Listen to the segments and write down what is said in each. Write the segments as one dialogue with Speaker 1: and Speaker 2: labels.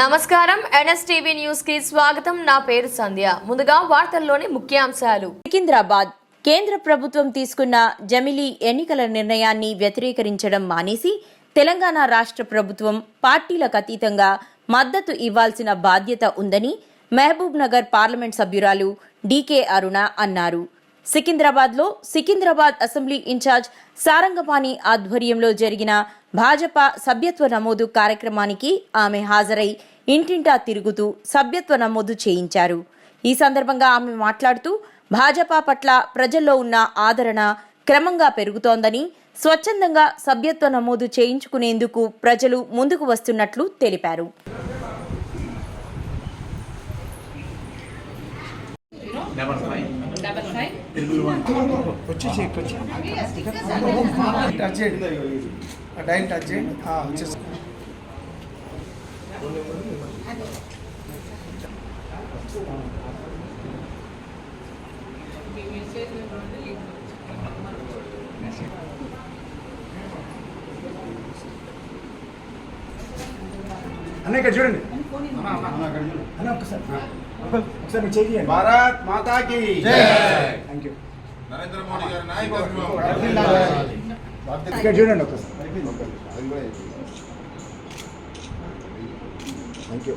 Speaker 1: నమస్కారం. ఎన్ఎస్టీవీ న్యూస్కి స్వాగతం. నా పేరు సంధ్య. ముందుగా వార్తల్లోని ముఖ్యాంశాలు.
Speaker 2: సికింద్రాబాద్. కేంద్ర ప్రభుత్వం తీసుకున్న జమిలీ ఎన్నికల నిర్ణయాన్ని వ్యతిరేకరించడం మానేసి తెలంగాణ రాష్ట్ర ప్రభుత్వం పార్టీలకు అతీతంగా మద్దతు ఇవ్వాల్సిన బాధ్యత ఉందని మహబూబ్ నగర్ పార్లమెంట్ సభ్యురాలు డీకే అరుణ అన్నారు. సికింద్రాబాద్లో సికింద్రాబాద్ అసెంబ్లీ ఇన్ఛార్జ్ సారంగపాణి ఆధ్వర్యంలో జరిగిన భాజపా సభ్యత్వ నమోదు కార్యక్రమానికి ఆమె హాజరై ఇంటింటా తిరుగుతూ సభ్యత్వ నమోదు చేయించారు ఈ సందర్భంగా ఆమె మాట్లాడుతూ భాజపా పట్ల ప్రజల్లో ఉన్న ఆదరణ క్రమంగా పెరుగుతోందని స్వచ్ఛందంగా సభ్యత్వ నమోదు చేయించుకునేందుకు ప్రజలు ముందుకు వస్తున్నట్లు తెలిపారు
Speaker 3: టచ్ చేయండి ఆ డైల్ టచ్ చేయండి ఆ, వచ్చేసి అన్న ఇక్కడ చూడండి. అన్న ఒక్కసారి. ఒకసారి మీరు చేయండి.
Speaker 4: భారత్ మాతా కి
Speaker 3: థ్యాంక్ యూ
Speaker 4: నరేంద్ర మోడీ గారి నాయకత్వం
Speaker 3: ఇక్కడ చూడండి ఒకసారి థ్యాంక్ యూ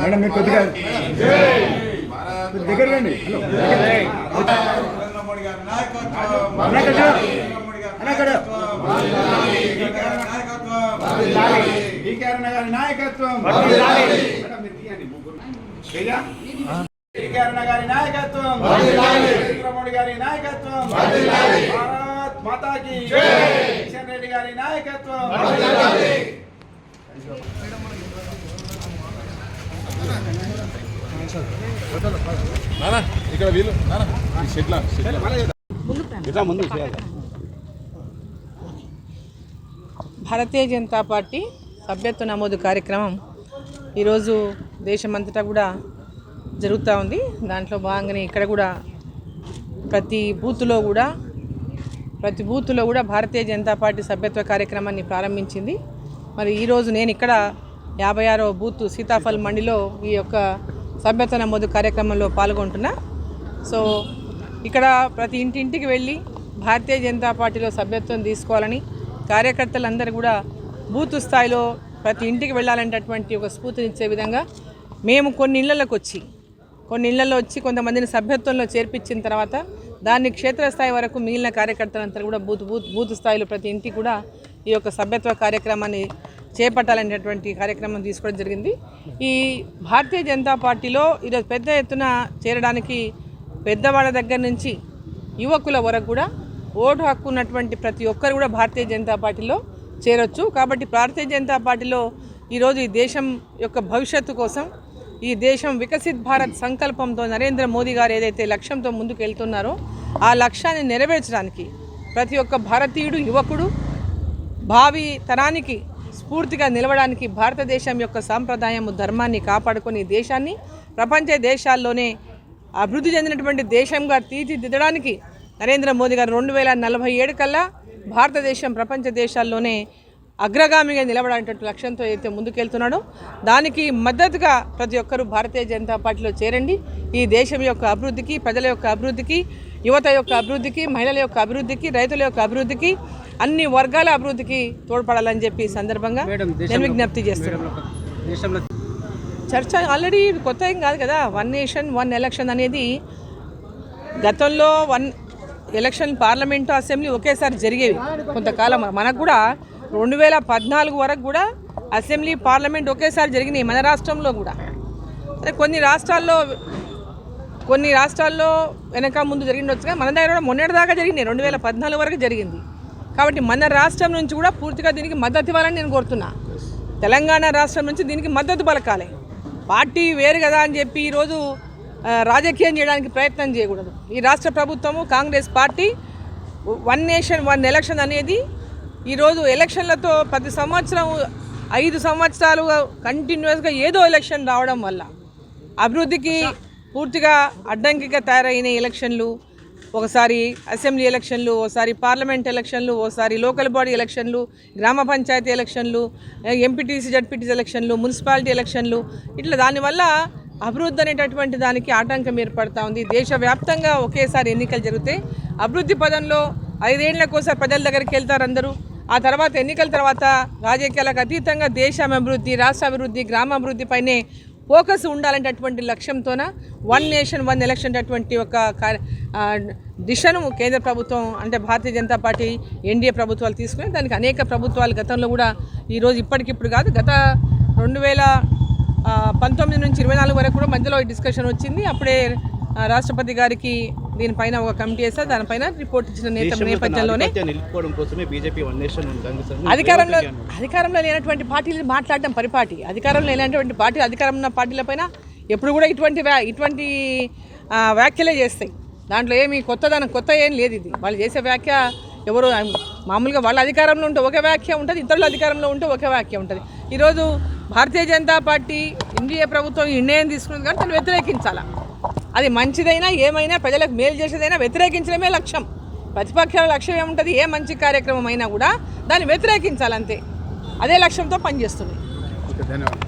Speaker 3: మేడం, మీరు కొద్దిగా- దగ్గర రండి. హలో.
Speaker 4: జై. నరేంద్ర మోడీ గారి నాయకత్వం! గారి. నాయకత్వం. గారి నాయకత్వం! కిషన్ రెడ్డి గారి నాయకత్వం.
Speaker 5: నానా ఇక్కడ ఇట్లా ముందు చేయాలి.
Speaker 6: భారతీయ జనతా పార్టీ సభ్యత్వ నమోదు కార్యక్రమం ఈరోజు దేశమంతటా కూడా జరుగుతూ ఉంది. దాంట్లో భాగంగానే ఇక్కడ కూడా ప్రతి బూత్లో కూడా ప్రతి బూత్లో కూడా భారతీయ జనతా పార్టీ సభ్యత్వ కార్యక్రమాన్ని ప్రారంభించింది. మరి ఈరోజు నేను ఇక్కడ యాభై ఆరో బూత్ సీతాఫల్ మండిలో ఈ యొక్క సభ్యత నమోదు కార్యక్రమంలో పాల్గొంటున్నా. సో ఇక్కడ ప్రతి ఇంటింటికి వెళ్ళి భారతీయ జనతా పార్టీలో సభ్యత్వం తీసుకోవాలని కార్యకర్తలందరూ కూడా బూత్ స్థాయిలో ప్రతి ఇంటికి వెళ్ళాలనేటటువంటి ఒక స్ఫూర్తినిచ్చే విధంగా మేము కొన్ని ఇళ్ళలోకి వచ్చి కొన్ని ఇళ్ళలో వచ్చి కొంతమందిని సభ్యత్వంలో చేర్పించిన తర్వాత దాన్ని క్షేత్రస్థాయి వరకు మిగిలిన కార్యకర్తలంతా కూడా బూత్ బూత్ బూత్ స్థాయిలో ప్రతి ఇంటికి కూడా ఈ యొక్క సభ్యత్వ కార్యక్రమాన్ని చేపట్టాలనేటువంటి కార్యక్రమం తీసుకోవడం జరిగింది. ఈ భారతీయ జనతా పార్టీలో ఈరోజు పెద్ద ఎత్తున చేరడానికి పెద్దవాళ్ళ దగ్గర నుంచి యువకుల వరకు కూడా ఓటు హక్కు ఉన్నటువంటి ప్రతి ఒక్కరు కూడా భారతీయ జనతా పార్టీలో చేరొచ్చు. కాబట్టి భారతీయ జనతా పార్టీలో ఈరోజు ఈ దేశం యొక్క భవిష్యత్తు కోసం ఈ దేశం వికసిత్ భారత్ సంకల్పంతో నరేంద్ర మోదీ గారు ఏదైతే లక్ష్యంతో ముందుకు వెళ్తున్నారో ఆ లక్ష్యాన్ని నెరవేర్చడానికి ప్రతి ఒక్క భారతీయుడు యువకుడు భావి తరానికి స్ఫూర్తిగా నిలవడానికి భారతదేశం యొక్క సాంప్రదాయము ధర్మాన్ని కాపాడుకొని దేశాన్ని ప్రపంచ దేశాల్లోనే అభివృద్ధి చెందినటువంటి దేశంగా తీర్చిదిద్దడానికి నరేంద్ర మోదీ గారు రెండు వేల నలభై ఏడు కల్లా భారతదేశం ప్రపంచ దేశాల్లోనే అగ్రగామిగా నిలబడేటువంటి లక్ష్యంతో అయితే ముందుకెళ్తున్నాడో దానికి మద్దతుగా ప్రతి ఒక్కరూ భారతీయ జనతా పార్టీలో చేరండి. ఈ దేశం యొక్క అభివృద్ధికి ప్రజల యొక్క అభివృద్ధికి యువత యొక్క అభివృద్ధికి మహిళల యొక్క అభివృద్ధికి రైతుల యొక్క అభివృద్ధికి అన్ని వర్గాల అభివృద్ధికి తోడ్పడాలని చెప్పి ఈ సందర్భంగా నేను విజ్ఞప్తి చేస్తున్నాను. చర్చ ఆల్రెడీ కొత్త ఏం కాదు కదా. వన్ నేషన్ వన్ ఎలక్షన్ అనేది గతంలో వన్ ఎలక్షన్ పార్లమెంటు అసెంబ్లీ ఒకేసారి జరిగేవి. కొంతకాలం మనకు కూడా రెండు వేల పద్నాలుగు వరకు కూడా అసెంబ్లీ పార్లమెంట్ ఒకేసారి జరిగినాయి మన రాష్ట్రంలో కూడా. కొన్ని రాష్ట్రాల్లో కొన్ని రాష్ట్రాల్లో వెనక ముందు జరిగిండొచ్చు మన దగ్గర కూడా మొన్నటిదాకా జరిగినాయి రెండు వేల పద్నాలుగు వరకు జరిగింది. కాబట్టి మన రాష్ట్రం నుంచి కూడా పూర్తిగా దీనికి మద్దతు ఇవ్వాలని నేను కోరుతున్నా. తెలంగాణ రాష్ట్రం నుంచి దీనికి మద్దతు పలకాలి. పార్టీ వేరు కదా అని చెప్పి ఈరోజు రాజకీయం చేయడానికి ప్రయత్నం చేయకూడదు. ఈ రాష్ట్ర ప్రభుత్వము Congress party one nation one election అనేది ఈరోజు ఎలక్షన్లతో ప్రతి సంవత్సరం ఐదు సంవత్సరాలుగా కంటిన్యూస్గా ఏదో ఎలక్షన్ రావడం వల్ల అభివృద్ధికి పూర్తిగా అడ్డంకిగా తయారైన ఎలక్షన్లు ఒకసారి అసెంబ్లీ ఎలక్షన్లు ఓసారి పార్లమెంట్ ఎలక్షన్లు ఓసారి లోకల్ బాడీ ఎలక్షన్లు గ్రామ పంచాయతీ ఎలక్షన్లు ఎంపీటీసీ జడ్పీటీసీ ఎలక్షన్లు మున్సిపాలిటీ ఎలక్షన్లు ఇట్లా దానివల్ల అభివృద్ధి అనేటటువంటి దానికి ఆటంకం ఏర్పడతా ఉంది. దేశవ్యాప్తంగా ఒకేసారి ఎన్నికలు జరుగుతాయి అభివృద్ధి పదంలో కోసం ప్రజల దగ్గరికి వెళ్తారు అందరూ. ఆ తర్వాత ఎన్నికల తర్వాత రాజకీయాలకు అతీతంగా దేశం అభివృద్ధి రాష్ట్ర అభివృద్ధి గ్రామాభివృద్ధిపైనే పైనే ఫోకస్ ఉండాలనేటటువంటి లక్ష్యంతోన వన్ నేషన్ వన్ ఎలక్షన్ అటువంటి ఒక దిశను కేంద్ర ప్రభుత్వం అంటే భారతీయ జనతా పార్టీ ఎన్డీఏ ప్రభుత్వాలు తీసుకుని దానికి అనేక ప్రభుత్వాలు గతంలో కూడా ఈరోజు ఇప్పటికిప్పుడు కాదు గత రెండు వేల పంతొమ్మిది నుంచి ఇరవై నాలుగు వరకు కూడా మధ్యలో డిస్కషన్ వచ్చింది. అప్పుడే రాష్ట్రపతి గారికి దీనిపైన ఒక కమిటీ వేస్తారు దానిపైన రిపోర్ట్ ఇచ్చిన నేపథ్యంలోనే అధికారంలో అధికారంలో లేనటువంటి పార్టీలు మాట్లాడడం పరిపాటి. అధికారంలో లేనటువంటి పార్టీ అధికారంలో ఉన్న పార్టీలపైన ఎప్పుడు కూడా ఇటువంటి వ్యా- ఇటువంటి వ్యాఖ్యలే చేస్తాయి. దాంట్లో ఏమి కొత్తదనం కొత్త ఏం లేదు ఇది. వాళ్ళు చేసే వ్యాఖ్య ఎవరు మామూలుగా వాళ్ళ అధికారంలో ఉంటే ఒక వ్యాఖ్య ఉంటుంది ఇతరుల అధికారంలో ఉంటే ఒక వ్యాఖ్య ఉంటుంది. ఈరోజు భారతీయ జనతా పార్టీ ఎన్డీఏ ప్రభుత్వం నిర్ణయం తీసుకున్నది కానీ దాన్ని వ్యతిరేకించాలా? అది మంచిదైనా ఏమైనా ప్రజలకు మేలు చేసేదైనా వ్యతిరేకించడమే లక్ష్యం. ప్రతిపక్షాల లక్ష్యం ఏముంటుంది? ఏ మంచి కార్యక్రమం అయినా కూడా దాన్ని వ్యతిరేకించాలంతే. అదే లక్ష్యంతో పనిచేస్తుంది.
Speaker 5: ధన్యవాదాలు.